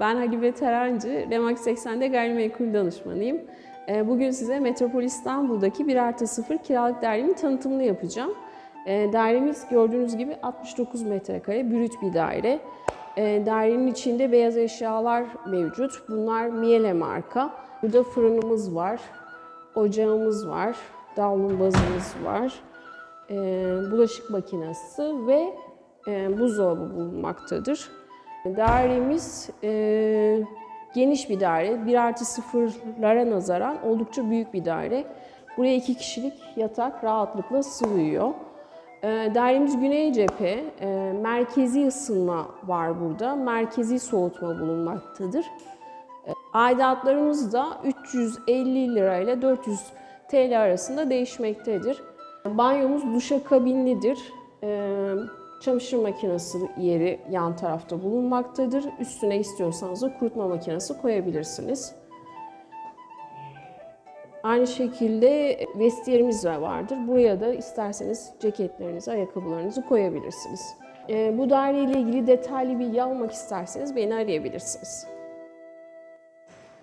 Ben Hagibe Terancı, Remax 80'de gayrimenkul danışmanıyım. Ee, Bugün size Metropol İstanbul'daki 1 artı 0 kiralık dairenin tanıtımını yapacağım. Ee, Dairemiz gördüğünüz gibi 69 metrekare, brüt bir daire. Ee, Dairenin içinde beyaz eşyalar mevcut. Bunlar Miele marka. Burada fırınımız var, ocağımız var, davlumbazımız var, bulaşık makinesi ve e, buzdolabı bulunmaktadır. Dairemiz e, geniş bir daire. 1 artı sıfırlara nazaran oldukça büyük bir daire. Buraya iki kişilik yatak rahatlıkla sığıyor. E, dairemiz güney cephe. E, merkezi ısınma var burada. Merkezi soğutma bulunmaktadır. E, aidatlarımız da 350 lira ile 400 TL arasında değişmektedir. Banyomuz duşakabinlidir. E, çamaşır makinesi yeri yan tarafta bulunmaktadır. Üstüne istiyorsanız da kurutma makinesi koyabilirsiniz. Aynı şekilde vestiyerimiz de vardır. Buraya da isterseniz ceketlerinizi, ayakkabılarınızı koyabilirsiniz. Ee, bu daire ile ilgili detaylı bilgi almak isterseniz beni arayabilirsiniz.